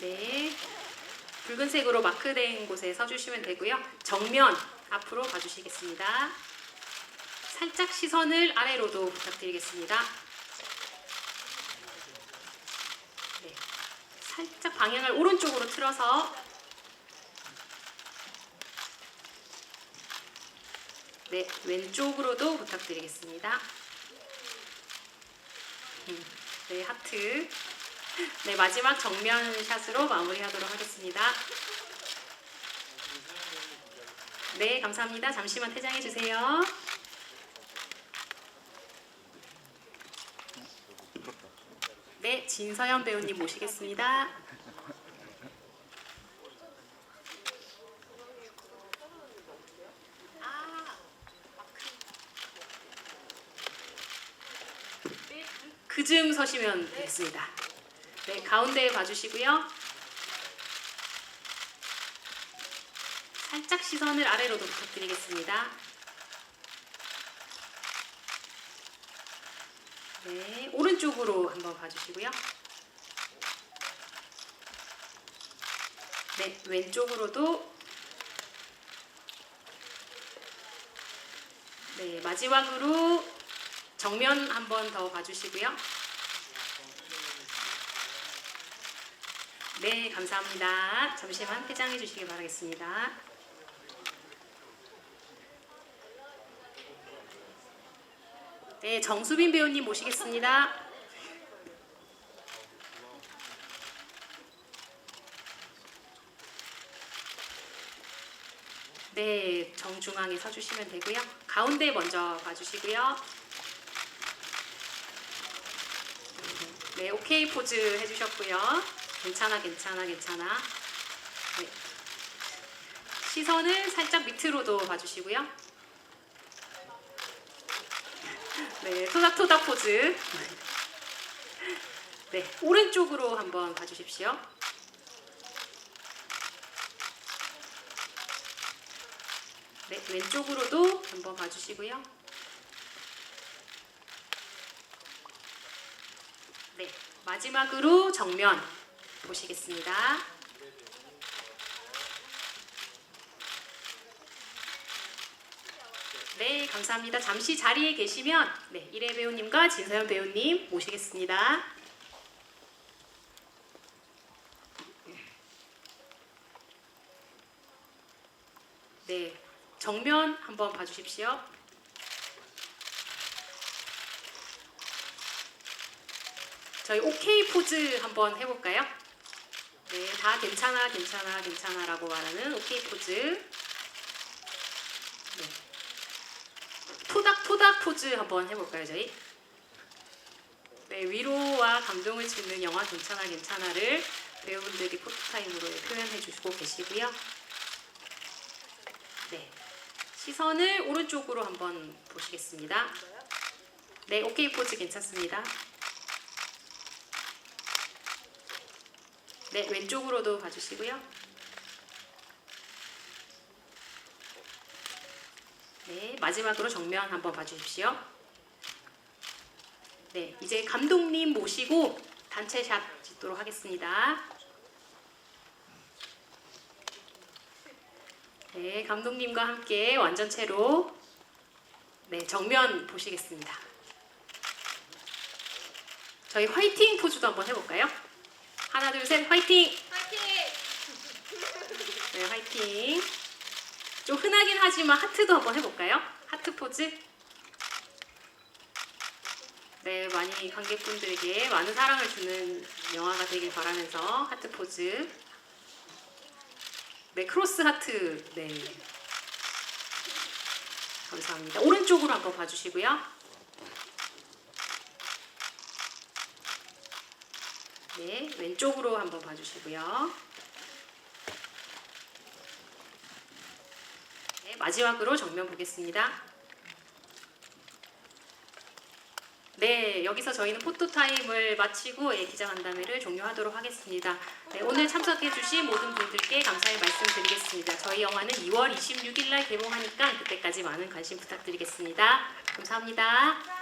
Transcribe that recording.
네. 붉은색으로 마크된 곳에 서주시면 되고요. 정면 앞으로 봐주시겠습니다. 살짝 시선을 아래로도 부탁드리겠습니다. 네. 살짝 방향을 오른쪽으로 틀어서 네, 왼쪽으로도 부탁드리겠습니다. 음, 네, 하트. 네, 마지막 정면 샷으로 마무리하도록 하겠습니다. 네, 감사합니다. 잠시만 퇴장해 주세요. 네, 진서연 배우님 모시겠습니다. 그쯤 서시면 되겠습니다. 네, 가운데 봐주시고요. 살짝 시선을 아래로도 부탁드리겠습니다. 네, 오른쪽으로 한번 봐주시고요. 네, 왼쪽으로도 네, 마지막으로 정면 한번 더 봐주시고요. 네, 감사합니다. 잠시만 퇴장해 주시기 바라겠습니다. 네, 정수빈 배우님 모시겠습니다. 네, 정중앙에 서주시면 되고요. 가운데 먼저 봐주시고요. 네, 오케이 포즈 해주셨고요. 괜찮아, 괜찮아, 괜찮아. 네. 시선을 살짝 밑으로도 봐주시고요. 네, 토닥토닥 포즈. 네, 오른쪽으로 한번 봐주십시오. 네, 왼쪽으로도 한번 봐주시고요. 네, 마지막으로 정면 보시겠습니다. 네, 감사합니다. 잠시 자리에 계시면 네, 이래 배우님과 진서연 배우님 모시겠습니다. 네, 정면 한번 봐주십시오. 저희 오케이 포즈 한번 해볼까요? 네, 다 괜찮아, 괜찮아, 괜찮아 라고 말하는 오케이 포즈. 네. 토닥토닥 포즈 한번 해볼까요, 저희? 네, 위로와 감동을 주는 영화 괜찮아, 괜찮아를 배우분들이 포토타임으로 표현해 주시고 계시고요. 네, 시선을 오른쪽으로 한번 보시겠습니다. 네, 오케이 포즈 괜찮습니다. 네, 왼쪽으로도 봐주시고요. 네, 마지막으로 정면 한번 봐주십시오. 네, 이제 감독님 모시고 단체 샷 찍도록 하겠습니다. 네, 감독님과 함께 완전체로 네, 정면 보시겠습니다. 저희 화이팅 포즈도 한번 해볼까요? 하나, 둘, 셋, 화이팅! 파이팅! 네, 화이팅. 좀 흔하긴 하지만 하트도 한번 해볼까요? 하트 포즈. 네, 많이 관객분들에게 많은 사랑을 주는 영화가 되길 바라면서 하트 포즈. 네, 크로스 하트. 네. 감사합니다. 오른쪽으로 한번 봐주시고요. 네, 왼쪽으로 한번 봐주시고요. 네, 마지막으로 정면 보겠습니다. 네, 여기서 저희는 포토타임을 마치고 예, 기자간담회를 종료하도록 하겠습니다. 네, 오늘 참석해주신 모든 분들께 감사의 말씀 드리겠습니다. 저희 영화는 2월 26일 날 개봉하니까 그때까지 많은 관심 부탁드리겠습니다. 감사합니다.